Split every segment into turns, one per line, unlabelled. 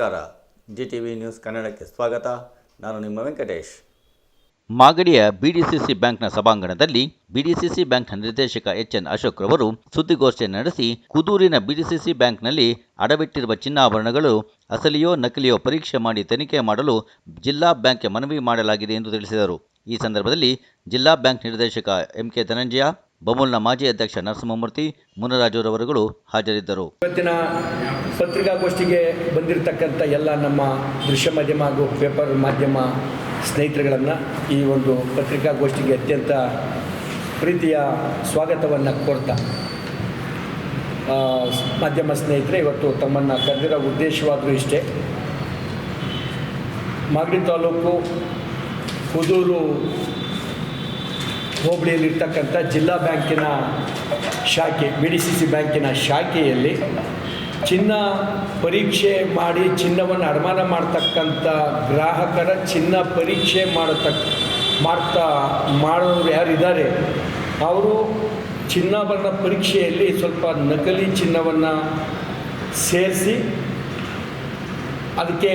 ನಮಸ್ಕಾರ. G T V news ಕನ್ನಡಕ್ಕೆ ಸ್ವಾಗತ. ನಾನು ನಿಮ್ಮ ವೆಂಕಟೇಶ್.
ಮಾಗಡಿಯ ಬಿಡಿಸಿಸಿ ಬ್ಯಾಂಕ್ನ ಸಭಾಂಗಣದಲ್ಲಿ ಬಿಡಿಸಿಸಿ ಬ್ಯಾಂಕ್ನ ನಿರ್ದೇಶಕ ಎಚ್ ಎನ್ ಅಶೋಕ್ ರವರು ಸುದ್ದಿಗೋಷ್ಠಿ ನಡೆಸಿ ಕುದೂರಿನ ಬಿಡಿಸಿಸಿ ಬ್ಯಾಂಕ್ನಲ್ಲಿ ಅಡವಿಟ್ಟಿರುವ ಚಿನ್ನಾಭರಣಗಳು ಅಸಲಿಯೋ ನಕಲಿಯೋ ಪರೀಕ್ಷೆ ಮಾಡಿ ತನಿಖೆ ಮಾಡಲು ಜಿಲ್ಲಾ ಬ್ಯಾಂಕ್ಗೆ ಮನವಿ ಮಾಡಲಾಗಿದೆ ಎಂದು ತಿಳಿಸಿದರು. ಈ ಸಂದರ್ಭದಲ್ಲಿ ಜಿಲ್ಲಾ ಬ್ಯಾಂಕ್ ನಿರ್ದೇಶಕ ಎಂಕೆ ಧನಂಜಯ ಬಮೂಲ್ನ ಮಾಜಿ ಅಧ್ಯಕ್ಷ ನರಸಿಂಹಮೂರ್ತಿ, ಮುನರಾಜುರವರುಗಳು ಹಾಜರಿದ್ದರು.
ಇವತ್ತಿನ ಪತ್ರಿಕಾಗೋಷ್ಠಿಗೆ ಬಂದಿರತಕ್ಕಂಥ ಎಲ್ಲ ನಮ್ಮ ದೃಶ್ಯ ಮಾಧ್ಯಮ ಹಾಗೂ ಪೇಪರ್ ಮಾಧ್ಯಮ ಸ್ನೇಹಿತರುಗಳನ್ನು ಈ ಒಂದು ಪತ್ರಿಕಾಗೋಷ್ಠಿಗೆ ಅತ್ಯಂತ ಪ್ರೀತಿಯ ಸ್ವಾಗತವನ್ನು ಕೋರ್ತಾ ಮಾಧ್ಯಮ ಸ್ನೇಹಿತರೆ, ಇವತ್ತು ತಮ್ಮನ್ನು ಕರೆದಿರೋ ಉದ್ದೇಶವಾದರೂ ಇಷ್ಟೇ. ಮಾಗಡಿ ತಾಲೂಕು ಕುದೂರು ಹೋಬಳಿಯಲ್ಲಿರ್ತಕ್ಕಂಥ ಜಿಲ್ಲಾ ಬ್ಯಾಂಕಿನ ಶಾಖೆ ಬಿ ಡಿ ಸಿ ಸಿ ಬ್ಯಾಂಕಿನ ಶಾಖೆಯಲ್ಲಿ ಚಿನ್ನ ಪರೀಕ್ಷೆ ಮಾಡಿ ಚಿನ್ನವನ್ನು ಅಡಮಾನ ಮಾಡ್ತಕ್ಕಂಥ ಗ್ರಾಹಕರ ಚಿನ್ನ ಪರೀಕ್ಷೆ ಮಾಡತಕ್ಕ, ಮಾಡ್ತಾ, ಮಾಡೋರು ಯಾರಿದ್ದಾರೆ, ಅವರು ಚಿನ್ನಾಭರಣ ಪರೀಕ್ಷೆಯಲ್ಲಿ ಸ್ವಲ್ಪ ನಕಲಿ ಚಿನ್ನವನ್ನು ಸೇರಿಸಿ ಅದಕ್ಕೆ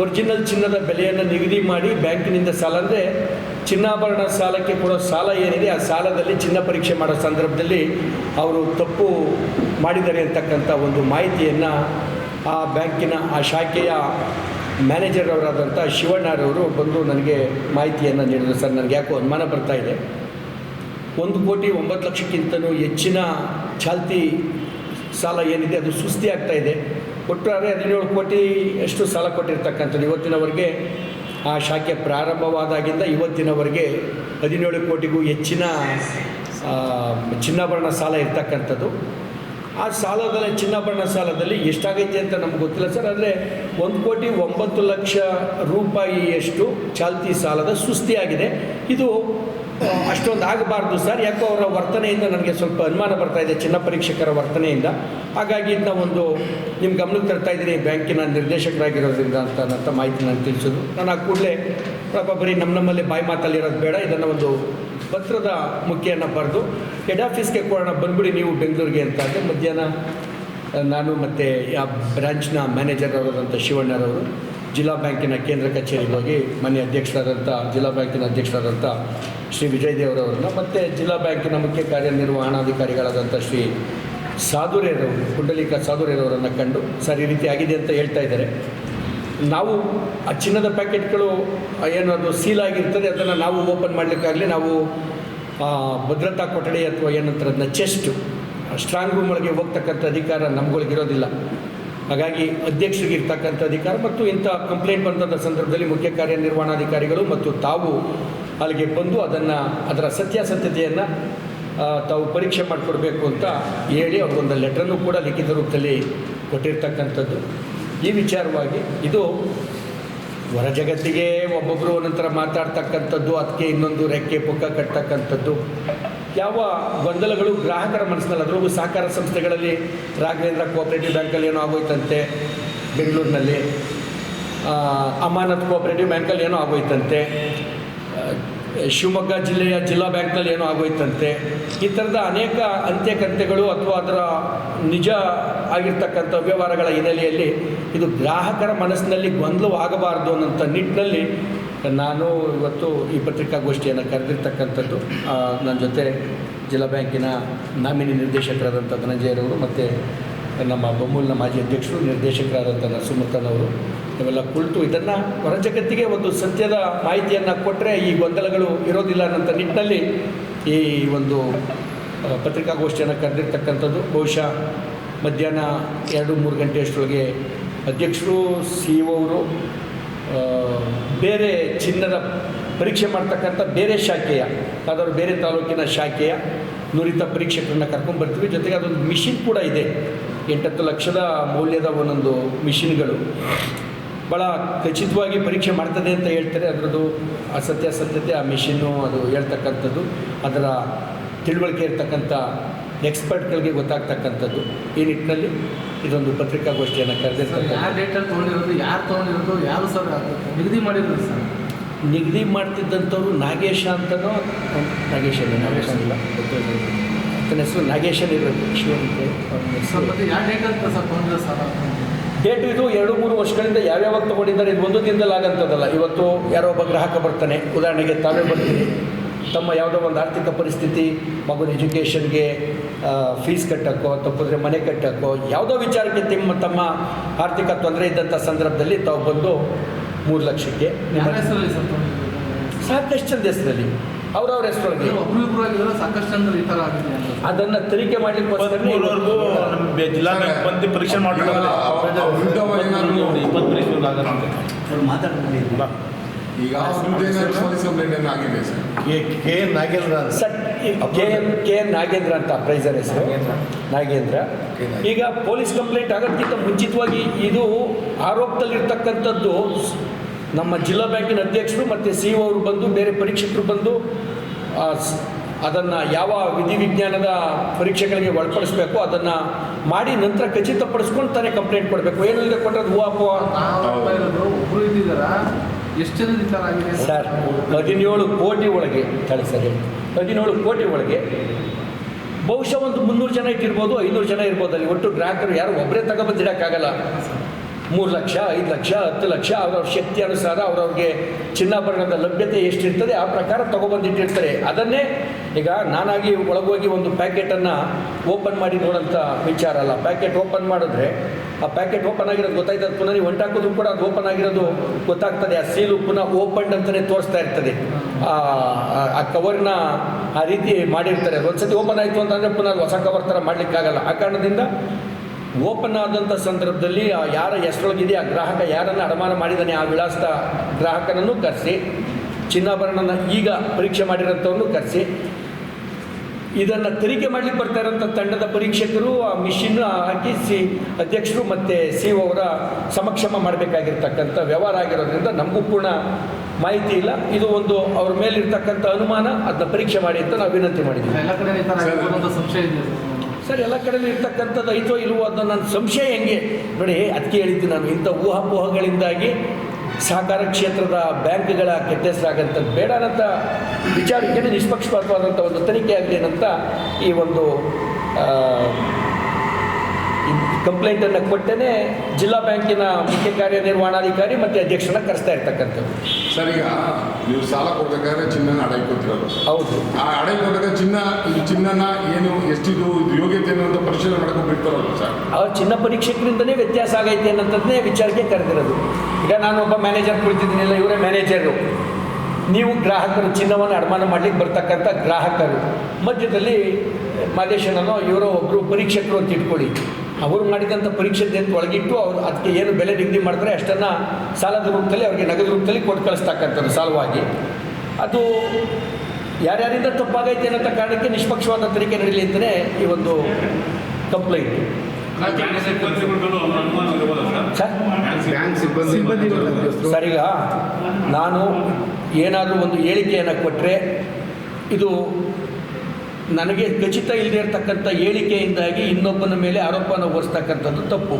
ಒರಿಜಿನಲ್ ಚಿನ್ನದ ಬೆಲೆಯನ್ನು ನಿಗದಿ ಮಾಡಿ ಬ್ಯಾಂಕಿನಿಂದ ಸಾಲ ಚಿನ್ನಾಭರಣ ಸಾಲಕ್ಕೆ ಕೊಡೋ ಸಾಲ ಏನಿದೆ, ಆ ಸಾಲದಲ್ಲಿ ಚಿನ್ನ ಪರೀಕ್ಷೆ ಮಾಡೋ ಸಂದರ್ಭದಲ್ಲಿ ಅವರು ತಪ್ಪು ಮಾಡಿದ್ದಾರೆ ಅಂತಕ್ಕಂಥ ಒಂದು ಮಾಹಿತಿಯನ್ನು ಆ ಬ್ಯಾಂಕಿನ, ಆ ಶಾಖೆಯ ಮ್ಯಾನೇಜರ್ ಅವರಾದಂಥ ಶಿವಣ್ಣರವರು ಬಂದು ನನಗೆ ಮಾಹಿತಿಯನ್ನು ನೀಡಿದರು. ಸರ್, ನನಗೆ ಯಾಕೋ ಅನುಮಾನ ಬರ್ತಾ ಇದೆ. ಒಂದು ಕೋಟಿ ಒಂಬತ್ತು ಲಕ್ಷಕ್ಕಿಂತಲೂ ಹೆಚ್ಚಿನ ಚಾಲ್ತಿ ಸಾಲ ಏನಿದೆ, ಅದು ಸುಸ್ತಿ ಆಗ್ತಾ ಇದೆ. ಒಟ್ಟಾರೆ ಹದಿನೇಳು ಕೋಟಿ ಎಷ್ಟು ಸಾಲ ಕೊಟ್ಟಿರ್ತಕ್ಕಂಥದ್ದು. ಇವತ್ತಿನವರೆಗೆ ಆ ಶಾಖೆ ಪ್ರಾರಂಭವಾದಾಗಿಂದ ಇವತ್ತಿನವರೆಗೆ ಹದಿನೇಳು ಕೋಟಿಗೂ ಹೆಚ್ಚಿನ ಚಿನ್ನಾಭರಣ ಸಾಲ ಇರ್ತಕ್ಕಂಥದ್ದು. ಆ ಸಾಲದಲ್ಲಿ, ಚಿನ್ನಾಭರಣ ಸಾಲದಲ್ಲಿ ಎಷ್ಟಾಗೈತೆ ಅಂತ ನಮ್ಗೆ ಗೊತ್ತಿಲ್ಲ ಸರ್, ಆದರೆ ಒಂದು ಕೋಟಿ ಒಂಬತ್ತು ಲಕ್ಷ ರೂಪಾಯಿಯಷ್ಟು ಚಾಲ್ತಿ ಸಾಲದ ಸುಸ್ತಿಯಾಗಿದೆ. ಇದು ಅಷ್ಟೊಂದು ಆಗಬಾರ್ದು ಸರ್. ಯಾಕೋ ಅವರ ವರ್ತನೆಯಿಂದ ನನಗೆ ಸ್ವಲ್ಪ ಅನುಮಾನ ಬರ್ತಾ ಇದೆ, ಚಿನ್ನ ಪರೀಕ್ಷಕರ ವರ್ತನೆಯಿಂದ. ಹಾಗಾಗಿ ಇದನ್ನ ಒಂದು ನಿಮ್ಮ ಗಮನಕ್ಕೆ ತರ್ತಾ ಇದ್ದೀನಿ, ಬ್ಯಾಂಕಿನ ನಿರ್ದೇಶಕರಾಗಿರೋದ್ರಿಂದ ಅಂತ ನನ್ನ ಮಾಹಿತಿ ನಾನು ತಿಳಿಸೋದು. ನಾನು ಆ ಕೂಡಲೇ ಬರೀ ನಮ್ಮ ನಮ್ಮಲ್ಲಿ ಬಾಯಿ ಮಾತಲ್ಲಿರೋದು ಬೇಡ, ಇದನ್ನು ಒಂದು ಪತ್ರದ ಮುಖಿಯನ್ನು ಬರೆದು ಹೆಡ್ ಆಫೀಸ್ಗೆ ಕೊಡೋಣ, ಬಂದ್ಬಿಡಿ ನೀವು ಬೆಂಗಳೂರಿಗೆ ಅಂತ ಅಂದರೆ ಮಧ್ಯಾಹ್ನ ನಾನು ಮತ್ತು ಆ ಬ್ರಾಂಚ್ನ ಮ್ಯಾನೇಜರ್ ಅವರಾದಂಥ ಶಿವಣ್ಣರವರು. ಜಿಲ್ಲಾ ಬ್ಯಾಂಕಿನ ಕೇಂದ್ರ ಕಚೇರಿಗೆ ಹೋಗಿ ಮನೆ ಅಧ್ಯಕ್ಷರಾದಂಥ, ಜಿಲ್ಲಾ ಬ್ಯಾಂಕಿನ ಅಧ್ಯಕ್ಷರಾದಂಥ ಶ್ರೀ ವಿಜಯ್ ದೇವರವ್ರನ್ನ ಮತ್ತು ಜಿಲ್ಲಾ ಬ್ಯಾಂಕಿನ ಮುಖ್ಯ ಕಾರ್ಯನಿರ್ವಹಣಾಧಿಕಾರಿಗಳಾದಂಥ ಶ್ರೀ ಸಾಧುರೇರವರು ಪುಂಡಲೀಕ ಸಾಧುರೇರವರನ್ನು ಕಂಡು ಸರ್ ರೀತಿ ಆಗಿದೆ ಅಂತ ಹೇಳ್ತಾ ಇದ್ದಾರೆ. ನಾವು ಆ ಚಿನ್ನದ ಪ್ಯಾಕೆಟ್ಗಳು ಏನು ಅದು ಸೀಲ್ ಆಗಿರ್ತದೆ, ಅದನ್ನು ನಾವು ಓಪನ್ ಮಾಡಲಿಕ್ಕಾಗಲಿ ನಾವು ಭದ್ರತಾ ಕೊಠಡಿ ಅಥವಾ ಏನಂತಾರೆ ಅದನ್ನ ಚೆಸ್ಟು ಸ್ಟ್ರಾಂಗ್ ರೂಮ್ ಒಳಗೆ ಹೋಗ್ತಕ್ಕಂಥ ಅಧಿಕಾರ ನಮ್ಗಳಿಗಿರೋದಿಲ್ಲ. ಹಾಗಾಗಿ ಅಧ್ಯಕ್ಷರಿಗೆ ಇರ್ತಕ್ಕಂಥ ಅಧಿಕಾರ ಮತ್ತು ಇಂಥ ಕಂಪ್ಲೇಂಟ್ ಬಂದಂಥ ಸಂದರ್ಭದಲ್ಲಿ ಮುಖ್ಯ ಕಾರ್ಯನಿರ್ವಹಣಾಧಿಕಾರಿಗಳು ಮತ್ತು ತಾವು ಅಲ್ಲಿಗೆ ಬಂದು ಅದನ್ನು, ಅದರ ಸತ್ಯಾಸತ್ಯತೆಯನ್ನು ತಾವು ಪರೀಕ್ಷೆ ಮಾಡಿಕೊಡ್ಬೇಕು ಅಂತ ಹೇಳಿ ಅವ್ರಿಗೊಂದು ಲೆಟ್ರನ್ನು ಕೂಡ ಲಿಖಿತ ರೂಪದಲ್ಲಿ ಕೊಟ್ಟಿರ್ತಕ್ಕಂಥದ್ದು. ಈ ವಿಚಾರವಾಗಿ ಇದು ಹೊರ ಜಗತ್ತಿಗೆ ಒಬ್ಬೊಬ್ಬರು ಒಂದೊಂಥರ ಮಾತಾಡ್ತಕ್ಕಂಥದ್ದು, ಅದಕ್ಕೆ ಇನ್ನೊಂದು ರೆಕ್ಕೆ ಪುಕ್ಕ ಕಟ್ತಕ್ಕಂಥದ್ದು ಯಾವ ಗೊಂದಲಗಳು ಗ್ರಾಹಕರ ಮನಸ್ಸಿನಲ್ಲಿ ಅದರಲ್ಲೂ ಸಹಕಾರ ಸಂಸ್ಥೆಗಳಲ್ಲಿ ರಾಘವೇಂದ್ರ ಕೋಆಪರೇಟಿವ್ ಬ್ಯಾಂಕಲ್ಲಿ ಏನೋ ಆಗೋಯ್ತಂತೆ, ಬೆಂಗಳೂರಿನಲ್ಲಿ ಅಮಾನತ್ ಕೋಆಪರೇಟಿವ್ ಬ್ಯಾಂಕಲ್ಲಿ ಏನೋ ಆಗೋಯ್ತಂತೆ ಶಿವಮೊಗ್ಗ ಜಿಲ್ಲೆಯ ಜಿಲ್ಲಾ ಬ್ಯಾಂಕ್ನಲ್ಲಿ ಏನೋ ಆಗೋಯ್ತಂತೆ, ಈ ಥರದ ಅನೇಕ ಅಂತ್ಯಕಂತೆಗಳು ಅಥವಾ ಅದರ ನಿಜ ಆಗಿರ್ತಕ್ಕಂಥ ವ್ಯವಹಾರಗಳ ಹಿನ್ನೆಲೆಯಲ್ಲಿ ಇದು ಗ್ರಾಹಕರ ಮನಸ್ಸಿನಲ್ಲಿ ಗೊಂದಲವಾಗಬಾರ್ದು ಅನ್ನೋಂಥ ನಿಟ್ಟಿನಲ್ಲಿ ನಾನು ಇವತ್ತು ಈ ಪತ್ರಿಕಾಗೋಷ್ಠಿಯನ್ನು ಕರೆದಿರ್ತಕ್ಕಂಥದ್ದು ನನ್ನ ಜೊತೆ ಜಿಲ್ಲಾ ಬ್ಯಾಂಕಿನ ನಾಮಿನಿ ನಿರ್ದೇಶಕರಾದಂಥ ಧನಂಜಯರವರು ಮತ್ತು ನಮ್ಮ ಬೊಮ್ಮೂಲಿನ ಮಾಜಿ ಅಧ್ಯಕ್ಷರು, ನಿರ್ದೇಶಕರಾದಂಥ ನರಸಿಂಹಕ್ಕನವರು ಇವೆಲ್ಲ ಕುಳಿತು ಇದನ್ನು ಹೊರ ಜಗತ್ತಿಗೆ ಒಂದು ಸತ್ಯದ ಮಾಹಿತಿಯನ್ನು ಕೊಟ್ಟರೆ ಈ ಗೊಂದಲಗಳು ಇರೋದಿಲ್ಲ ಅನ್ನೋಂಥ ನಿಟ್ಟಿನಲ್ಲಿ ಈ ಒಂದು ಪತ್ರಿಕಾಗೋಷ್ಠಿಯನ್ನು ಕರೆದಿರ್ತಕ್ಕಂಥದ್ದು. ಬಹುಶಃ ಮಧ್ಯಾಹ್ನ ಎರಡು ಮೂರು ಗಂಟೆಯಷ್ಟರೊಳಗೆ ಅಧ್ಯಕ್ಷರು, ಸಿ ಇ ಅವರು ಬೇರೆ ಚಿನ್ನದ ಪರೀಕ್ಷೆ ಮಾಡ್ತಕ್ಕಂಥ ಬೇರೆ ಶಾಖೆಯ, ಯಾವ್ದಾದ್ರು ಬೇರೆ ತಾಲೂಕಿನ ಶಾಖೆಯ ನುರಿತ ಪರೀಕ್ಷಕರನ್ನ ಕರ್ಕೊಂಡ್ಬರ್ತೀವಿ ಜೊತೆಗೆ ಅದೊಂದು ಮಿಷಿನ್ ಕೂಡ ಇದೆ. ಎಂಟತ್ತು ಲಕ್ಷದ ಮೌಲ್ಯದ ಒಂದೊಂದು ಮಿಷಿನ್ಗಳು. ಭಾಳ ಖಚಿತವಾಗಿ ಪರೀಕ್ಷೆ ಮಾಡ್ತದೆ ಅಂತ ಹೇಳ್ತಾರೆ. ಅದರದ್ದು ಅಸತ್ಯಾಸತ್ಯತೆ ಸತ್ಯಾಸತ್ಯತೆ ಆ ಮಿಷಿನ್ನು ಅದು ಹೇಳ್ತಕ್ಕಂಥದ್ದು. ಅದರ ತಿಳುವಳಿಕೆ ಇರ್ತಕ್ಕಂಥ ಎಕ್ಸ್ಪರ್ಟ್ಗಳಿಗೆ ಗೊತ್ತಾಗ್ತಕ್ಕಂಥದ್ದು. ಈ ನಿಟ್ಟಿನಲ್ಲಿ ಇದೊಂದು ಪತ್ರಿಕಾಗೋಷ್ಠಿಯನ್ನು
ಸರ್
ಕರೆದಿರ್ತಾರೆ
ಯಾರು ಡೇಟಲ್ಲಿ ತೊಗೊಂಡಿರೋದು ಯಾರು ತೊಗೊಂಡಿರೋದು ಯಾರು ಸರ್ ನಿಗದಿ ಮಾಡಿರೋದು ಸರ್.
ನಿಗದಿ ಮಾಡ್ತಿದ್ದಂಥವ್ರು ನಾಗೇಶ ಅಂತನೋ ನಾಗೇಶ ನಾಗೇಶ ಇಲ್ಲ. ಆತನ ಹೆಸರು ನಾಗೇಶನ್ ಇರಬೇಕು ಶಿವನಿಗೆ
ಸರ್ ಯಾವ ಡೇಟ್ ಅಂತ ಸರ್ ತೊಗೊಂಡಿರೋ ಸರ್
ಡೇಟು ಇದು ಎರಡು ಮೂರು ವರ್ಷಗಳಿಂದ ಯಾವ್ಯಾವಾಗ ತೊಗೊಂಡಿದ್ದಾರೆ ಇದು ಒಂದು ದಿನದಲ್ಲಿ ಆಗಂಥದ್ದಲ್ಲ. ಇವತ್ತು ಯಾರೋ ಒಬ್ಬ ಗ್ರಾಹಕ ಬರ್ತಾನೆ ಉದಾಹರಣೆಗೆ ತಾವೇ ಬರ್ತೀರಿ. ತಮ್ಮ ಯಾವುದೋ ಒಂದು ಆರ್ಥಿಕ ಪರಿಸ್ಥಿತಿ ಮಗುನ ಎಜುಕೇಷನ್ಗೆ ಫೀಸ್ ಕಟ್ಟೋಕ್ಕೋ ತಪ್ಪಿದ್ರೆ ಮನೆ ಕಟ್ಟೋಕ್ಕೋ ಯಾವುದೋ ವಿಚಾರಕ್ಕೆ ತಿಮ್ಮ ತಮ್ಮ ಆರ್ಥಿಕ ತೊಂದರೆ ಇದ್ದಂಥ ಸಂದರ್ಭದಲ್ಲಿ ತಾವು ಬಂದು ಮೂರು ಲಕ್ಷಕ್ಕೆ ಸಾಕಷ್ಟು
ಚಂದ ಹೆಸರಲ್ಲಿ ಸರ್?
ಸಾಕಷ್ಟು ಜನ ಅವ್ರವ್ರ
ಇಬ್ರು ಸಾಕಷ್ಟು ಈ ಥರ ಆಗಿದೆ
ಅದನ್ನು ತನಿಖೆ
ಮಾಡಲಿಕ್ಕೆ ಜಿಲ್ಲಾ ಬಂದು ಪರೀಕ್ಷೆ ಆಗುತ್ತೆ.
ಈಗ ಕಂಪ್ಲೇಂಟ್ ಆಗಿದೆ ಸರ್
ಕೆ ನಾಗೇಂದ್ರ ಅಂತ.
K N K N Nagendra ಅಂತ ಪ್ರೈಸರ್ ಹೆಸರು. ನಾಗೇಂದ್ರ. ಈಗ ಪೊಲೀಸ್ ಕಂಪ್ಲೇಂಟ್ ಆಗೋದಕ್ಕಿಂತ ಮುಂಚಿತವಾಗಿ ಇದು ಆರೋಪದಲ್ಲಿರ್ತಕ್ಕಂಥದ್ದು ನಮ್ಮ ಜಿಲ್ಲಾ ಬ್ಯಾಂಕಿನ ಅಧ್ಯಕ್ಷರು ಮತ್ತು ಸಿ ಅವರು ಬಂದು ಬೇರೆ ಪರೀಕ್ಷಕರು ಬಂದು ಅದನ್ನು ಯಾವ ವಿಧಿವಿಜ್ಞಾನದ ಪರೀಕ್ಷೆಗಳಿಗೆ ಒಳಪಡಿಸಬೇಕು ಅದನ್ನು ಮಾಡಿ ನಂತರ ಖಚಿತಪಡಿಸ್ಕೊಂಡು ತಾನೇ ಕಂಪ್ಲೇಂಟ್ ಕೊಡಬೇಕು. ಏನು ಇಲ್ಲದೆ ಕೊಟ್ಟರೆ ಹೂವು
ಎಷ್ಟು
ಸರ್, ಹದಿನೇಳು ಕೋಟಿ ಒಳಗೆ ತಳಿ ಸರ್ ಹದಿನೇಳು ಕೋಟಿ ಒಳಗೆ ಬಹುಶಃ ಒಂದು ಮುನ್ನೂರು ಜನ ಇಟ್ಟಿರ್ಬೋದು, ಐನೂರು ಜನ ಇರ್ಬೋದು ಅಲ್ಲಿ. ಒಟ್ಟು ಗ್ರಾಹಕರು ಯಾರು ಒಬ್ಬರೇ ತಗೊಬಂದಿಡೋಕ್ಕಾಗಲ್ಲ. ಮೂರು ಲಕ್ಷ, ಐದು ಲಕ್ಷ, ಹತ್ತು ಲಕ್ಷ, ಅವ್ರವ್ರ ಶಕ್ತಿ ಅನುಸಾರ ಅವ್ರವ್ರಿಗೆ ಚಿನ್ನಾಭರಣದ ಲಭ್ಯತೆ ಎಷ್ಟಿರ್ತದೆ, ಆ ಪ್ರಕಾರ ತಗೊಬಂದಿಟ್ಟಿರ್ತಾರೆ. ಅದನ್ನೇ ಈಗ ನಾನಾಗಿ ಒಳಗೋಗಿ ಒಂದು ಪ್ಯಾಕೆಟನ್ನು ಓಪನ್ ಮಾಡಿ ನೋಡೋಂಥ ವಿಚಾರ ಅಲ್ಲ. ಪ್ಯಾಕೆಟ್ ಓಪನ್ ಮಾಡಿದ್ರೆ ಆ ಪ್ಯಾಕೆಟ್ ಓಪನ್ ಆಗಿರೋದು ಗೊತ್ತಾಯ್ತದೆ. ಪುನಃ ನೀವು ಹೊಂಟಾಕೋದು ಕೂಡ ಅದು ಓಪನ್ ಆಗಿರೋದು ಗೊತ್ತಾಗ್ತದೆ. ಆ ಸೀಲು ಪುನಃ ಓಪನ್ ಅಂತಲೇ ತೋರಿಸ್ತಾ ಇರ್ತದೆ. ಆ ಕವರ್ನ ಆ ರೀತಿ ಮಾಡಿರ್ತಾರೆ. ಒಂದ್ಸತಿ ಓಪನ್ ಆಯಿತು ಅಂತಂದರೆ ಪುನಃ ಹೊಸ ಕವರ್ ಥರ ಮಾಡಲಿಕ್ಕಾಗಲ್ಲ. ಆ ಕಾರಣದಿಂದ ಓಪನ್ ಆದಂಥ ಸಂದರ್ಭದಲ್ಲಿ, ಆ, ಯಾರ ಹೆಸರೊಳಗಿದೆ, ಆ ಗ್ರಾಹಕ ಯಾರನ್ನು ಅಡಮಾನ ಮಾಡಿದ್ದಾನೆ, ಆ ವಿಳಾಸದ ಗ್ರಾಹಕನನ್ನು ಕರೆಸಿ, ಚಿನ್ನಾಭರಣನ ಈಗ ಪರೀಕ್ಷೆ ಮಾಡಿರೋಂಥವ್ರನ್ನು ಕರೆಸಿ ಇದನ್ನು ತನಿಖೆ ಮಾಡಲಿಕ್ಕೆ ಬರ್ತಾ ಇರೋಂಥ ತಂಡದ ಪರೀಕ್ಷಕರು ಆ ಮಿಷಿನ್ ಹಾಕಿ ಸಿ ಅಧ್ಯಕ್ಷರು ಮತ್ತು ಸಿ ಅವರ ಸಮಕ್ಷಮ ಮಾಡಬೇಕಾಗಿರ್ತಕ್ಕಂಥ ವ್ಯವಹಾರ ಆಗಿರೋದ್ರಿಂದ ನಮಗೂ ಪೂರ್ಣ ಮಾಹಿತಿ ಇಲ್ಲ. ಇದು ಒಂದು ಅವ್ರ ಮೇಲಿರ್ತಕ್ಕಂಥ ಅನುಮಾನ. ಅದನ್ನ ಪರೀಕ್ಷೆ ಮಾಡಿ ಅಂತ ನಾವು ವಿನಂತಿ ಮಾಡಿದ್ದೀವಿ
ಎಲ್ಲ ಕಡೆ ಸಂಶಯ ಇದೆ ಸರ್.
ಎಲ್ಲ ಕಡೆ ಇರ್ತಕ್ಕಂಥದ್ದು ಐತೋ ಇಲ್ವೋ ಅದನ್ನ ನನ್ನ ಸಂಶಯ ಹೆಂಗೆ? ನೋಡಿ ಅದಕ್ಕೆ ಹೇಳಿದ್ದೀನಿ ನಾನು ಇಂಥ ಊಹಾಪೋಹಗಳಿಂದಾಗಿ ಸಹಕಾರ ಕ್ಷೇತ್ರದ ಬ್ಯಾಂಕ್ಗಳ ಕೆಟ್ಟೆಸರಾಗಂಥದ್ದು ಬೇಡ ಅನ್ನೋಂಥ ವಿಚಾರಕ್ಕೆ ನಿಷ್ಪಕ್ಷಪಾತವಾದಂಥ ಒಂದು ತನಿಖೆ ಆಗಲಿ ಅಂತ ಈ ಒಂದು ಕಂಪ್ಲೇಂಟನ್ನು ಕೊಟ್ಟೇ ಜಿಲ್ಲಾ ಬ್ಯಾಂಕಿನ ಮುಖ್ಯ ಕಾರ್ಯನಿರ್ವಹಣಾಧಿಕಾರಿ ಮತ್ತು ಅಧ್ಯಕ್ಷನ ಕರೆಸ್ತಾ ಇರ್ತಕ್ಕಂಥದ್ದು
ಸರ್ ಈಗ ನೀವು ಸಾಲ ಕೊಡ್ಬೇಕಾದ್ರೆ ಚಿನ್ನನ ಅಡ
ಹೌದು.
ಆ ಅಡ ಕೊಟ್ಟಾಗ ಚಿನ್ನ ಈ ಚಿನ್ನನ ಏನು ಎಷ್ಟಿದು ಯೋಗ್ಯತೆ ಅಂತ ಪರಿಶೀಲನೆ ಮಾಡ್ಕೊಂಡು ಬಿಡ್ತಾರಲ್ಲ ಸರ್?
ಅವ್ರ ಚಿನ್ನ ಪರೀಕ್ಷಕರಿಂದನೇ ವ್ಯತ್ಯಾಸ ಆಗೈತೆ ಅನ್ನೋಂಥದ್ದನ್ನೇ ವಿಚಾರಕ್ಕೆ ಕರೆದಿರೋದು. ಈಗ ನಾನು ಒಬ್ಬ ಮ್ಯಾನೇಜರ್ ಕುಳಿತಿದ್ದೀನಿಲ್ಲ ಇವರೇ ಮ್ಯಾನೇಜರು ನೀವು ಗ್ರಾಹಕರು ಚಿನ್ನವನ್ನು ಅಡಮಾನ ಮಾಡಲಿಕ್ಕೆ ಬರ್ತಕ್ಕಂಥ ಗ್ರಾಹಕರು. ಮಧ್ಯದಲ್ಲಿ ಮಾದೇಶನೋ ಇವರೋ ಒಬ್ಬರು ಪರೀಕ್ಷಕರು ಅಂತ ಇಟ್ಕೊಳ್ಳಿ. ಅವರು ಮಾಡಿದಂಥ ಪರೀಕ್ಷೆ ಅಂತ ಒಳಗಿಟ್ಟು ಅವರು ಅದಕ್ಕೆ ಏನು ಬೆಲೆ ನಿಗದಿ ಮಾಡ್ತಾರೆ ಅಷ್ಟನ್ನು ಸಾಲದ ರೂಪದಲ್ಲಿ ಅವರಿಗೆ ನಗದು ರೂಪದಲ್ಲಿ ಕೊಟ್ಟು ಕಳಿಸ್ತಕ್ಕಂಥದ್ದು ಸಾಲವಾಗಿ. ಅದು ಯಾರ್ಯಾರಿಂದ ತಪ್ಪಾಗೈತೆ ಅನ್ನೋ ಕಾರಣಕ್ಕೆ ನಿಷ್ಪಕ್ಷವಾದ ತನಿಖೆ ನಡೀಲಿ ಅಂತಲೇ ಈ ಒಂದು ಕಂಪ್ಲೇಂಟ್ ಸರ್
ಬ್ಯಾಂಕ್ ಸಿಬ್ಬಂದಿ
ಸರ್? ಈಗ ನಾನು ಏನಾದರೂ ಒಂದು ಹೇಳಿಕೆಯನ್ನು ಕೊಟ್ಟರೆ ಇದು ನನಗೆ ಖಚಿತ ಇಲ್ಲದೆ ಇರತಕ್ಕಂಥ ಹೇಳಿಕೆಯಿಂದಾಗಿ ಇನ್ನೊಬ್ಬನ ಮೇಲೆ ಆರೋಪನ ಹೊರಿಸ್ತಕ್ಕಂಥದ್ದು ತಪ್ಪು.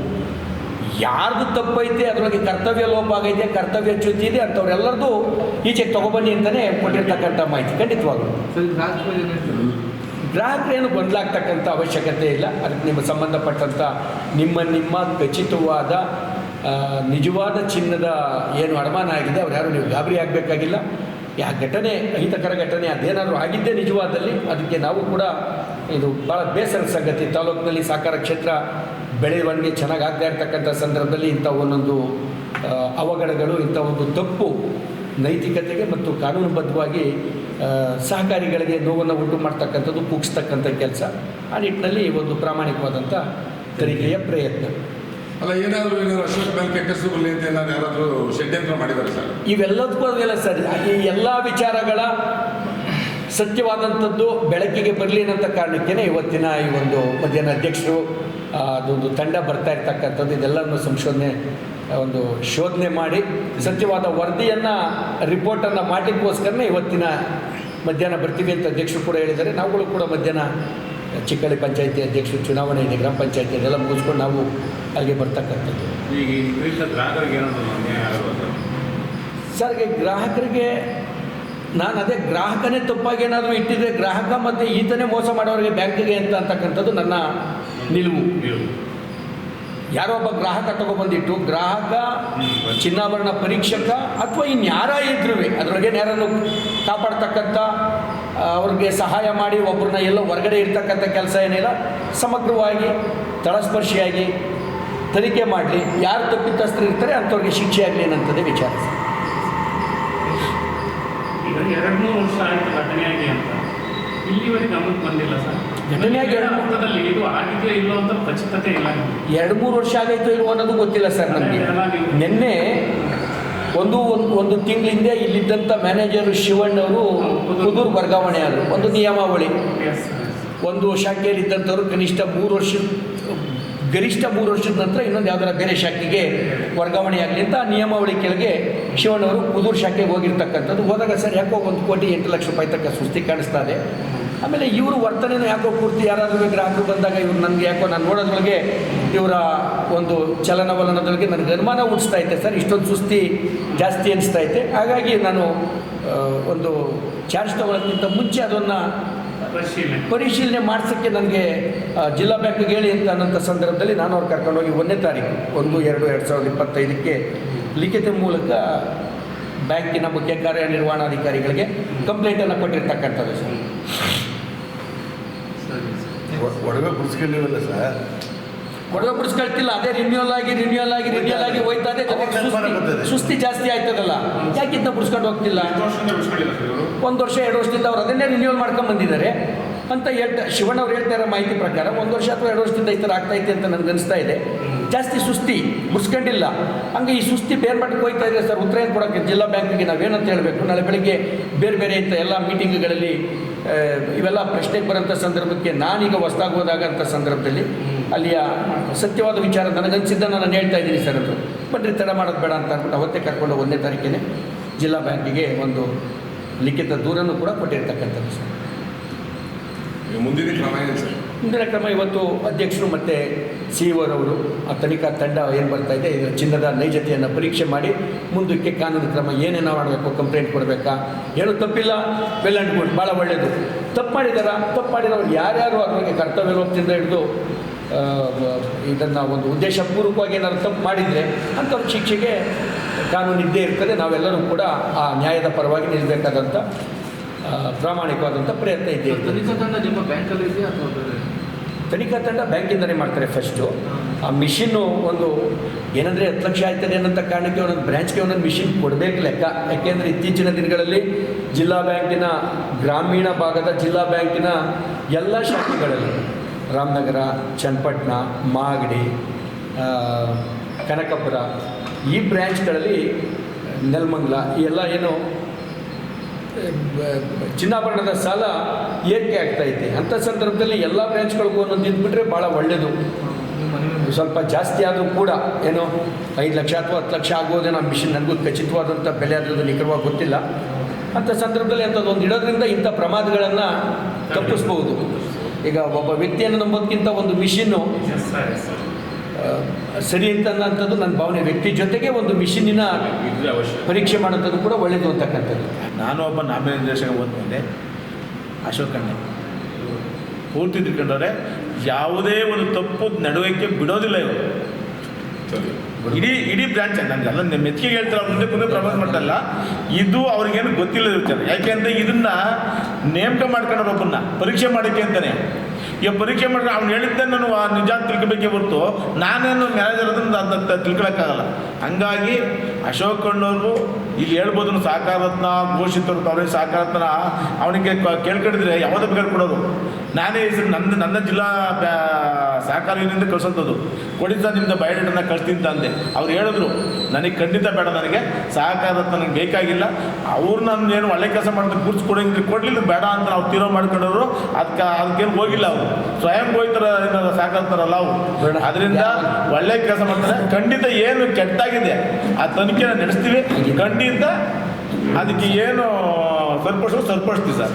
ಯಾರ್ದು ತಪ್ಪೈತೆ ಅದರೊಳಗೆ ಕರ್ತವ್ಯ ಲೋಪ ಆಗೈತೆ ಕರ್ತವ್ಯ ಚ್ಯುತಿ ಇದೆ ಅಂಥವ್ರೆಲ್ಲರದು ಈಚೆಗೆ ತಗೊಬನ್ನಿ ಅಂತಲೇ ಕೊಟ್ಟಿರ್ತಕ್ಕಂಥ ಮಾಹಿತಿ ಖಂಡಿತವಾಗ್ಲೂ? ಗ್ರಾಹಕರೇನು ಗೊಂದಲಾಗ್ತಕ್ಕಂಥ ಅವಶ್ಯಕತೆ ಇಲ್ಲ. ಅದಕ್ಕೆ ನಿಮ್ಮ ಸಂಬಂಧಪಟ್ಟಂಥ ನಿಮ್ಮ ನಿಮ್ಮ ಖಚಿತವಾದ ನಿಜವಾದ ಚಿನ್ನದ ಏನು ಅಡಮಾನ ಆಗಿದೆ ಅವ್ರು ಯಾರು ನೀವು ಗಾಬರಿ ಆಗಬೇಕಾಗಿಲ್ಲ. ಯಾ ಘಟನೆ, ಅಹಿತಕರ ಘಟನೆ ಅದೇನಾದರೂ ಆಗಿದ್ದೇ ನಿಜವಾದಲ್ಲಿ ಅದಕ್ಕೆ ನಾವು ಕೂಡ ಇದು ಭಾಳ ಬೇಸರ ಸಂಗತಿ. ತಾಲೂಕಿನಲ್ಲಿ ಸಹಕಾರ ಕ್ಷೇತ್ರ ಬೆಳವಣಿಗೆ ಚೆನ್ನಾಗಿ ಆಗದೇ ಇರ್ತಕ್ಕಂಥ ಸಂದರ್ಭದಲ್ಲಿ ಇಂಥ ಒಂದೊಂದು ಅವಘಡಗಳು, ಇಂಥ ಒಂದು ತಪ್ಪು ನೈತಿಕತೆಗೆ ಮತ್ತು ಕಾನೂನುಬದ್ಧವಾಗಿ ಸಹಕಾರಿಗಳಿಗೆ ನೋವನ್ನು ಉಂಟು ಮಾಡ್ತಕ್ಕಂಥದ್ದು, ಕುಗ್ಸ್ತಕ್ಕಂಥ ಕೆಲಸ. ಆ ನಿಟ್ಟಿನಲ್ಲಿ ಒಂದು ಪ್ರಾಮಾಣಿಕವಾದಂಥ ತೆರಿಗೆಯ ಪ್ರಯತ್ನ.
ಅಲ್ಲ, ಏನಾದರೂ ಏನಾದ್ರು ಅಶೋಕ್ ಬ್ಯಾಂಕ್ ಕೆಟ್ಟಷ್ಟು ಬರಲಿ ಅಂತ ಏನಾದ್ರು ಯಾರಾದರೂ ಷಡ್ಯಂತ್ರ ಮಾಡಿದ್ದಾರೆ ಸರ್?
ಇವೆಲ್ಲದಕ್ಕೂ ಅದೆಲ್ಲ ಸರಿ. ಈ ಎಲ್ಲ ವಿಚಾರಗಳ ಸತ್ಯವಾದಂಥದ್ದು ಬೆಳಕಿಗೆ ಬರಲಿ ಅನ್ನೋಂಥ ಕಾರಣಕ್ಕೇ ಇವತ್ತಿನ ಈ ಒಂದು ಮಧ್ಯಾಹ್ನ ಅಧ್ಯಕ್ಷರು ಅದೊಂದು ತಂಡ ಬರ್ತಾ ಇರ್ತಕ್ಕಂಥದ್ದು, ಇದೆಲ್ಲವನ್ನು ಸಂಶೋಧನೆ ಒಂದು ಶೋಧನೆ ಮಾಡಿ ಸತ್ಯವಾದ ವರದಿಯನ್ನು, ರಿಪೋರ್ಟನ್ನು ಮಾಡಲಿಕ್ಕೋಸ್ಕರನೇ ಇವತ್ತಿನ ಮಧ್ಯಾಹ್ನ ಬರ್ತೀವಿ ಅಂತ ಅಧ್ಯಕ್ಷರು ಕೂಡ ಹೇಳಿದ್ದಾರೆ. ನಾವುಗಳು ಕೂಡ ಮಧ್ಯಾಹ್ನ ಚಿಕ್ಕಳ್ಳಿ ಪಂಚಾಯತಿ ಅಧ್ಯಕ್ಷರು ಚುನಾವಣೆ ಇದೆ ಗ್ರಾಮ ಪಂಚಾಯತಿ ಅದೆಲ್ಲ ಮುಗಿಸ್ಕೊಂಡು ನಾವು ಅಲ್ಲಿಗೆ ಬರ್ತಕ್ಕಂಥದ್ದು. ಸರ್ ಈಗ ಗ್ರಾಹಕರಿಗೆ ನಾನು ಅದೇ ಗ್ರಾಹಕನೇ ತಪ್ಪಾಗಿ ಏನಾದರೂ ಇಟ್ಟಿದ್ರೆ ಗ್ರಾಹಕ ಮತ್ತು ಈತನೇ ಮೋಸ ಮಾಡೋರಿಗೆ ಬ್ಯಾಂಕಿಗೆ ಅಂತ ಅಂತಕ್ಕಂಥದ್ದು ನನ್ನ ನಿಲುವು. ಯಾರೋ ಒಬ್ಬ ಗ್ರಾಹಕ ತಗೊಬಂದಿಟ್ಟು ಗ್ರಾಹಕ ಚಿನ್ನಾಭರಣ ಪರೀಕ್ಷಕ ಅಥವಾ ಇನ್ಯಾರ ಇದ್ರೂ ಅದರೊಳಗೆ ಯಾರನ್ನು ಕಾಪಾಡ್ತಕ್ಕಂಥ ಅವ್ರಿಗೆ ಸಹಾಯ ಮಾಡಿ ಒಬ್ಬರನ್ನ ಎಲ್ಲೋ ಹೊರಗಡೆ ಇರ್ತಕ್ಕಂಥ ಕೆಲಸ ಏನಿಲ್ಲ ಸಮಗ್ರವಾಗಿ ತಳಸ್ಪರ್ಶಿಯಾಗಿ ತನಿಖೆ ಮಾಡಲಿ. ಯಾರು ತಪ್ಪಿತಸ್ಥರು ಇರ್ತಾರೆ ಅಂಥವ್ರಿಗೆ ಶಿಕ್ಷೆ ಆಗಲಿ ಅನ್ನೋಂಥದ್ದೇ ವಿಚಾರ.
ಈಗ ಎರಡು ಮೂರು ವರ್ಷ ಆಯಿತು ಘಟನೆಯಾಗಿ ಅಂತ. ಇಲ್ಲಿವರೆಗೆ ಗಮನಕ್ಕೆ ಬಂದಿಲ್ಲ ಸರ್.
ಘಟನೆಯಾಗಿ
ಇದು ಆಗಿದೆಯೋ ಇಲ್ಲೋ ಅಂತ ಖಚಿತತೆ ಇಲ್ಲ.
ಎರಡು ಮೂರು ವರ್ಷ ಆಗೈತೋ ಇಲ್ವೋ ಅನ್ನೋದು ಗೊತ್ತಿಲ್ಲ ಸರ್ ನಮಗೆ. ನಿನ್ನೆ ಒಂದು ಒಂದು ಒಂದು ತಿಂಗಳ ಹಿಂದೆ ಇಲ್ಲಿದ್ದಂಥ ಮ್ಯಾನೇಜರ್ ಶಿವಣ್ಣವರು ಕುದೂರು ವರ್ಗಾವಣೆ ಆದರು. ಒಂದು ನಿಯಮಾವಳಿ. ಒಂದು ಶಾಖೆಯಲ್ಲಿ ಇದ್ದಂಥವ್ರು ಕನಿಷ್ಠ ಮೂರು ವರ್ಷ ಗರಿಷ್ಠ ಮೂರು ವರ್ಷದ ನಂತರ ಇನ್ನೊಂದು ಯಾವ್ದಾರ ಬೇರೆ ಶಾಖೆಗೆ ವರ್ಗಾವಣೆ ಆಗಲಿ ಅಂತ ಆ ನಿಯಮಾವಳಿ ಕೆಳಗೆ ಶಿವಣ್ಣವರು ಕುದೂರು ಶಾಖೆಗೆ ಹೋಗಿರ್ತಕ್ಕಂಥದ್ದು. ಹೋದಾಗ ಸರ್ ಯಾಕೋ ಒಂದು ಕೋಟಿ ಎಂಟು ಲಕ್ಷ ರೂಪಾಯಿ ತಕ್ಕ ಸುಸ್ತಿ ಕಾಣಿಸ್ತಾ ಇದೆ. ಆಮೇಲೆ ಇವರು ವರ್ತನೆನ ಯಾಕೋ ಪೂರ್ತಿ ಯಾರಾದರೂ ಗ್ರಾಹಕರು ಬಂದಾಗ ಇವ್ರು ನನಗೆ ಯಾಕೋ ನಾನು ನೋಡೋದ್ರೊಳಗೆ ಇವರ ಒಂದು ಚಲನವಲನದೊಳಗೆ ನನಗೆ ಅನುಮಾನ ಹುಟ್ಟಿಸ್ತಾ ಐತೆ ಸರ್ ಇಷ್ಟೊಂದು ಸುಸ್ತಿ ಜಾಸ್ತಿ ಅನಿಸ್ತಾ ಐತೆ ಹಾಗಾಗಿ ನಾನು ಒಂದು ಚಾರ್ಜ್ ತಗೊಳ್ಳೋಕ್ಕಿಂತ ಮುಂಚೆ ಅದನ್ನು
ಪರಿಶೀಲನೆ.
ಪರಿಶೀಲನೆ ಮಾಡಿಸೋಕ್ಕೆ ನನಗೆ ಜಿಲ್ಲಾ ಬ್ಯಾಂಕ್ಗೆ ಹೇಳಿ ಅಂತ ಅನ್ನೋಂಥ ಸಂದರ್ಭದಲ್ಲಿ ನಾನು ಅವ್ರು ಕರ್ಕೊಂಡೋಗಿ ಒಂದನೇ ತಾರೀಕು ಒಂದು ಎರಡು ಎರಡು ಸಾವಿರದ ಇಪ್ಪತ್ತೈದಕ್ಕೆ ಲಿಖಿತ ಮೂಲಕ ಬ್ಯಾಂಕಿನ ಮುಖ್ಯ ಕಾರ್ಯನಿರ್ವಹಣಾಧಿಕಾರಿಗಳಿಗೆ ಕಂಪ್ಲೇಂಟನ್ನು ಕೊಟ್ಟಿರ್ತಕ್ಕಂಥದ್ದು ಸರ್.
ಒಡವೆ ಬಿಡಿಸ್ಕೊಂಡಿವಲ್ಲ ಸರ್.
ಒಡವೆ ಬಿಡಿಸ್ಕೊಳ್ತಿಲ್ಲ ಅದೇ ರಿನ್ಯೂವಲ್ ಆಗಿ ರಿನ್ಯೂವಲ್ ಆಗಿ ರಿನ್ಯೂವಲ್ ಆಗಿ ಹೋಯ್ತಾ ಇದೆ. ಸುಸ್ತಿ ಜಾಸ್ತಿ ಆಯ್ತದಲ್ಲ. ಯಾಕಿಂತ ಬಿಡಿಸ್ಕೊಂಡು ಹೋಗ್ತಿಲ್ಲ? ಒಂದು ವರ್ಷ ಎರಡು ವರ್ಷದಿಂದ ಅವ್ರು ಅದನ್ನೇ ರಿನ್ಯೂವಲ್ ಮಾಡ್ಕೊಂಡು ಬಂದಿದ್ದಾರೆ. ಅಂತ ಹೇಳ್ತಾ ಶಿವಣ್ಣ ಅವ್ರು ಹೇಳ್ತಾ ಇರೋ ಮಾಹಿತಿ ಪ್ರಕಾರ ಒಂದು ವರ್ಷ ಅಥವಾ ಎರಡು ವರ್ಷದಿಂದ ಈ ಥರ ಆಗ್ತೈತೆ ಅಂತ ನನಗೆ ಅನಿಸ್ತಾ ಇದೆ. ಜಾಸ್ತಿ ಸುಸ್ತಿ ಮುಸ್ಕೊಂಡಿಲ್ಲ. ಹಂಗೆ ಈ ಸುಸ್ತಿ ಬೇರೆ ಮಟ್ಟಕ್ಕೆ ಹೋಗ್ತಾ ಇದೆ ಸರ್. ಉತ್ತರ ಏನು ಕೊಡೋಕ್ಕೆ ಜಿಲ್ಲಾ ಬ್ಯಾಂಕಿಗೆ ನಾವೇನಂತ ಹೇಳಬೇಕು? ನಾಳೆ ಬೆಳಿಗ್ಗೆ ಬೇರೆ ಬೇರೆ ಇಂಥ ಎಲ್ಲ ಮೀಟಿಂಗ್ಗಳಲ್ಲಿ ಇವೆಲ್ಲ ಪ್ರಶ್ನೆಗೆ ಬರೋಂಥ ಸಂದರ್ಭಕ್ಕೆ ನಾನೀಗ ಹೊಸ್ದಾಗಿ ಹೋದಾಗ ಅಂಥ ಸಂದರ್ಭದಲ್ಲಿ ಅಲ್ಲಿಯ ಸತ್ಯವಾದ ವಿಚಾರ ನನಗನ್ಸಿದ್ದನ್ನು ನಾನು ಹೇಳ್ತಾ ಇದ್ದೀನಿ ಸರ್ ಅದು. ಬನ್ನಿ ತಡ ಮಾಡೋದು ಬೇಡ ಅಂತ ಅಂದ್ಬಿಟ್ಟು ಅವತ್ತೇ ಕರ್ಕೊಂಡು ಒಂದನೇ ತಾರೀಖಿನೇ ಜಿಲ್ಲಾ ಬ್ಯಾಂಕಿಗೆ ಒಂದು ಲಿಖಿತ ದೂರನ್ನು ಕೂಡ ಕೊಟ್ಟಿರ್ತಕ್ಕಂಥದ್ದು ಸರ್.
ಮುಂದಿನ ಕ್ರಮ ಏನು ಸರ್?
ಮುಂದಿನ ಕ್ರಮ ಇವತ್ತು ಅಧ್ಯಕ್ಷರು ಮತ್ತು ಸಿ ಅವರು ಆ ತನಿಖಾ ತಂಡ ಏನು ಬರ್ತಾ ಇದೆ ಇದರ ಚಿನ್ನದ ನೈಜತೆಯನ್ನು ಪರೀಕ್ಷೆ ಮಾಡಿ ಮುಂದಕ್ಕೆ ಕಾನೂನು ಕ್ರಮ ಏನೇನು ಮಾಡಬೇಕು ಕಂಪ್ಲೇಂಟ್ ಕೊಡಬೇಕಾ? ಏನು ತಪ್ಪಿಲ್ಲ? ವೆಲ್ ಆ್ಯಂಡ್ ಗುಡ್ ಭಾಳ ಒಳ್ಳೆಯದು ತಪ್ಪು ಮಾಡಿದಾರ? ತಪ್ಪು ಮಾಡಿದವರು ಯಾರ್ಯಾರು ಅವರಿಗೆ ಕರ್ತವ್ಯ ಲೋಪದಿಂದ ಹಿಡಿದು ಇದನ್ನು ಒಂದು ಉದ್ದೇಶಪೂರ್ವಕವಾಗಿ ಏನಾದ್ರು ತಪ್ಪು ಮಾಡಿದರೆ ಅಂಥವ್ರ ಶಿಕ್ಷೆಗೆ ಕಾನೂನು ಇದ್ದೇ ಇರ್ತದೆ. ನಾವೆಲ್ಲರೂ ಕೂಡ ಆ ನ್ಯಾಯದ ಪರವಾಗಿ ನಿಲ್ಲಬೇಕಾದಂಥ ಪ್ರಾಮಾಣಿಕವಾದಂಥ ಪ್ರಯತ್ನ ಇದ್ದೇ ಇರ್ತದೆ.
ತಂಡ ನಿಮ್ಮ ಬ್ಯಾಂಕಲ್ಲಿ ಇದೆಯಾ ಅಥವಾ ಬೇರೆ?
ತನಿಖಾ ತಂಡ ಬ್ಯಾಂಕಿಂದಲೇ ಮಾಡ್ತಾರೆ ಫಸ್ಟು ಆ ಮಿಷಿನ್ನು ಒಂದು ಏನಂದರೆ ಹತ್ತು ಲಕ್ಷ ಆಯ್ತದೆ ಅನ್ನೋಂಥ ಕಾರಣಕ್ಕೆ ಒಂದೊಂದು ಬ್ರ್ಯಾಂಚ್ಗೆ ಒಂದೊಂದು ಮಿಷಿನ್ ಕೊಡಬೇಕು ಲೆಕ್ಕ. ಯಾಕೆಂದರೆ ಇತ್ತೀಚಿನ ದಿನಗಳಲ್ಲಿ ಜಿಲ್ಲಾ ಬ್ಯಾಂಕಿನ ಗ್ರಾಮೀಣ ಭಾಗದ ಜಿಲ್ಲಾ ಬ್ಯಾಂಕಿನ ಎಲ್ಲ ಶಾಖೆಗಳಲ್ಲಿ ರಾಮನಗರ, ಚನ್ನಪಟ್ಟಣ, ಮಾಗಡಿ ಕನಕಪುರ ಈ ಬ್ರ್ಯಾಂಚ್ಗಳಲ್ಲಿ ನೆಲಮಂಗಲ ಈ ಎಲ್ಲ ಏನು ಚಿನ್ನಾಭರಣದ ಸಾಲ ಏರಿಕೆ ಆಗ್ತಾ ಇದೆ ಅಂಥ ಸಂದರ್ಭದಲ್ಲಿ ಎಲ್ಲ ಬ್ರ್ಯಾಂಚ್ಗಳಿಗೂ ಒಂದೊಂದು ಇದ್ಬಿಟ್ರೆ ಭಾಳ ಒಳ್ಳೆಯದು
ನಿಮ್ಮ
ಸ್ವಲ್ಪ ಜಾಸ್ತಿ ಆದರೂ ಕೂಡ ಏನು ಐದು ಲಕ್ಷ ಅಥವಾ ಹತ್ತು ಲಕ್ಷ ಆಗೋದೇನೋ ಮಿಷಿನ್ ನನಗೂ ಖಚಿತವಾದಂಥ ಬೆಲೆ ಅದರದ್ದು ನಿಖರವಾಗಿ ಗೊತ್ತಿಲ್ಲ. ಅಂಥ ಸಂದರ್ಭದಲ್ಲಿ ಅಂಥದ್ದು ಒಂದು ಇಡೋದ್ರಿಂದ ಇಂಥ ಪ್ರಮಾದಗಳನ್ನು ತಪ್ಪಿಸ್ಬೋದು ಈಗ ಒಬ್ಬ ವ್ಯಕ್ತಿಯನ್ನು ನಂಬೋದಕ್ಕಿಂತ ಒಂದು ಮಿಷಿನ್ನು ಸರಿ ಅಂತ ಅನ್ನೋಂಥದ್ದು ನನ್ನ ಭಾವನೆ. ವ್ಯಕ್ತಿ ಜೊತೆಗೆ ಒಂದು ಮಿಷಿನಿನ ಪರೀಕ್ಷೆ ಮಾಡೋಂಥದ್ದು ಕೂಡ ಒಳ್ಳೆಯದು ಅಂತಕ್ಕಂಥದ್ದು.
ನಾನು ಒಬ್ಬ ನಾಮನಿರ್ದೇಶಕ ಹೋದ್ಮೇಲೆ ಅಶೋಕ್ ಅಣ್ಣ. ಪೂರ್ತಿ ತಿಳ್ಕೊಂಡ್ರೆ ಯಾವುದೇ ಒಂದು ತಪ್ಪು ನಡವಳಿಕೆ ಬಿಡೋದಿಲ್ಲ ಇವರು.
ಸರಿ.
ಇಡೀ ಇಡೀ ಬ್ರಾಂಚ್ ನನಗೆಲ್ಲ ನಿಮ್ಮ ಮೆಚ್ಚುಗೆ ಹೇಳ್ತಾರೆ ಅವ್ರ ಮುಂದೆ ಮುಂದೆ ಪ್ರಮೋಟ್ ಮಾಡ್ತಲ್ಲ ಇದು ಅವ್ರಿಗೇನು ಗೊತ್ತಿಲ್ಲ ಯಾಕೆಂದರೆ ಯಾಕೆಂದ್ರೆ ಇದನ್ನ ನೇಮಕ ಮಾಡ್ಕೊಂಡ್ರು ಒಬ್ಬನ್ನ ಪರೀಕ್ಷೆ ಮಾಡೋಕ್ಕೆ ಅಂತಾನೆ. ಈಗ ಪರೀಕ್ಷೆ ಮಾಡಿದ್ರೆ ಅವ್ನು ಹೇಳಿದ್ದೆ ನಾನು ಆ ನಿಜ ತಿಳ್ಕೊಬೇಕೇ ಹೊರ್ತು ನಾನೇನು ಮ್ಯಾನೇಜರ್ ಅದನ್ನ ಅದನ್ನ ತಿಳ್ಕೊಳಕ್ಕಾಗಲ್ಲ. ಹಂಗಾಗಿ ಅಶೋಕ್ ಅಣ್ಣವ್ರು ಇಲ್ಲಿ ಹೇಳ್ಬೋದು ಸಹಕಾರತ್ನ ಘೋಷಿತರು ಅವ್ರಿಗೆ ಸಹಕಾರತ್ನ ಅವನಿಗೆ ಕೇಳ್ಕೊಂಡಿದ್ರೆ ಯಾವುದೇ ಬೇಕಾದ್ರೆ ಕೊಡೋದು. ನಾನೇ ಹೆಸರು ನನ್ನ ನನ್ನ ಜಿಲ್ಲಾ ಸಹಕಾರ ಯೂನಿಯಿಂದ ಕಳ್ಸೋಂಥದ್ದು. ಕೊಡಿ ಸರ್, ನಿಮ್ದು ಬಯೋಡೇಟನ್ನ ಕಳಿಸ್ತೀನಿ ಅಂತ ಅಂದೆ. ಅವ್ರು ಹೇಳಿದ್ರು, ನನಗೆ ಖಂಡಿತ ಬೇಡ ನನಗೆ ಸಹಕಾರ ನನಗೆ ಬೇಕಾಗಿಲ್ಲ. ಅವ್ರು ನಾನು ಏನು ಒಳ್ಳೆ ಕೆಲಸ ಮಾಡಿದ್ರೆ, ಗುರ್ಸ್ ಕೊಡಂಗಿದ್ರೆ ಕೊಡ್ಲಿಲ್ಲ, ಬೇಡ ಅಂತ ಅವ್ರು ತೀರೋ ಮಾಡ್ಕೊಂಡವರು ಅದಕ್ಕೆ ಅದಕ್ಕೇನು ಹೋಗಿಲ್ಲ ಅವರು. ಸ್ವಯಂ ಹೋಯ್ತಾರ ಏನಾದ್ರು
ಅವು.
ಅದರಿಂದ ಒಳ್ಳೆ ಕೆಲಸ ಮಾಡ್ತಾರೆ. ಖಂಡಿತ ಏನು ಕೆಟ್ಟಾಗಿದೆ ಆ ತನಿಖೆನ ನಡೆಸ್ತೀವಿ. ಖಂಡಿತ ಅದಕ್ಕೆ ಏನು ಸರಿಪಡಿಸೋ ಸರಿಪಡಿಸ್ತೀವಿ ಸರ್.